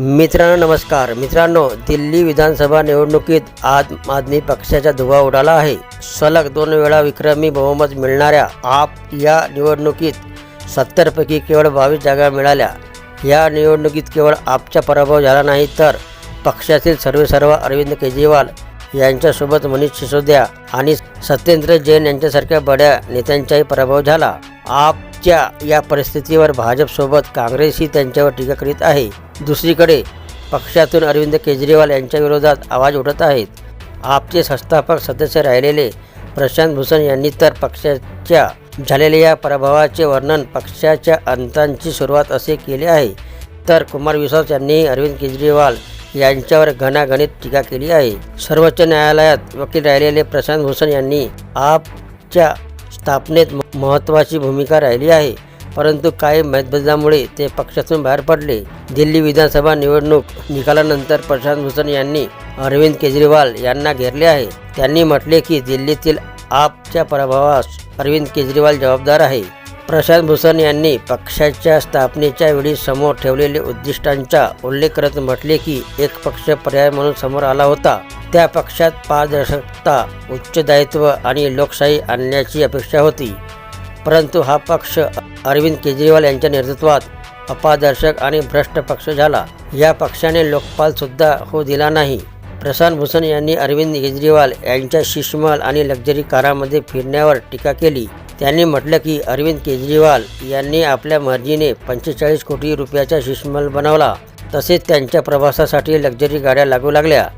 मित्रांनो नमस्कार. मित्रांनो दिल्ली विधानसभा निवडणुकीत आम आदमी पक्षाचा धुवा उडाला आहे. सलग दोन वेळा विक्रमी बहुमत मिळणाऱ्या आप या निवडणुकीत सत्तरपैकी केवळ बावीस जागा मिळाल्या. या निवडणुकीत केवळ आपचा पराभव झाला नाही तर पक्षातील सर्वेसर्व अरविंद केजरीवाल यांच्यासोबत मनीष सिसोदिया आणि सत्येंद्र जैन यांच्यासारख्या बड्या नेत्यांचाही पराभव झाला. आप च्या या परिस्थितीवर भाजपसोबत काँग्रेसही त्यांच्यावर टीका करीत आहे. दुसरीकडे पक्षातून अरविंद केजरीवाल यांच्या विरोधात आवाज उठत आहेत. आपचे संस्थापक सदस्य राहिलेले प्रशांत भूषण यांनी तर पक्षाच्या झालेल्या या पराभवाचे वर्णन पक्षाच्या अंतांची सुरुवात असे केले आहे. तर कुमार विश्वास यांनी अरविंद केजरीवाल यांच्यावर घणाघणीत टीका केली आहे. सर्वोच्च न्यायालयात वकील राहिलेले प्रशांत भूषण यांनी आपच्या स्थापनेत महत्त्वाची भूमिका राहिली आहे. परंतु काही मतभेदामुळे ते पक्षातून बाहेर पडले. दिल्ली विधानसभा निवडणूक निकालानंतर प्रशांत भूषण यांनी अरविंद केजरीवाल यांना घेरले आहे. त्यांनी म्हटले की दिल्लीतील आपच्या पराभवास अरविंद केजरीवाल जबाबदार आहे. प्रशांत भूषण यांनी पक्षाच्या स्थापनेच्या वेळी समोर ठेवलेले उद्दिष्टांचा उल्लेख करत म्हटले की एक पक्ष पर्याय म्हणून समोर आला होता. त्या पक्षात पारदर्शकता उच्च दायित्व आणि लोकशाही आणण्याची अपेक्षा होती. परंतु हा पक्ष अरविंद केजरीवाल यांच्या नेतृत्वात अपारदर्शक आणि भ्रष्ट पक्ष झाला. या पक्षाने लोकपालसुद्धा होऊ दिला नाही. प्रशांत भूषण यांनी अरविंद केजरीवाल यांच्या शिशमल आणि लक्झरी कारामध्ये फिरण्यावर टीका केली. त्यांनी म्हटलं की अरविंद केजरीवाल यांनी आपल्या मर्जीने पंचेचाळीस कोटी रुपयाचा शिशमल बनवला. तसेच त्यांच्या प्रवासासाठी लक्झरी गाड्या लागू लागल्या.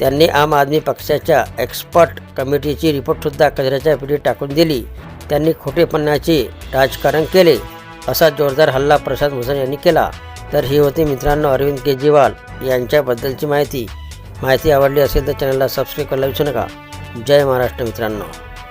त्यांनी आम आदमी पक्षाच्या एक्सपर्ट कमिटीची रिपोर्टसुद्धा कचऱ्याच्या पिढीत टाकून दिली. त्यांनी खोटेपणाचे राजकारण केले. असा जोरदार हल्ला प्रसाद भूषण यांनी केला. तर ही होती मित्रांनो अरविंद केजरीवाल यांच्याबद्दलची माहिती. माहिती आवडली असेल तर चॅनलला सबस्क्राईब करायला विसरू नका. जय महाराष्ट्र मित्रांनो.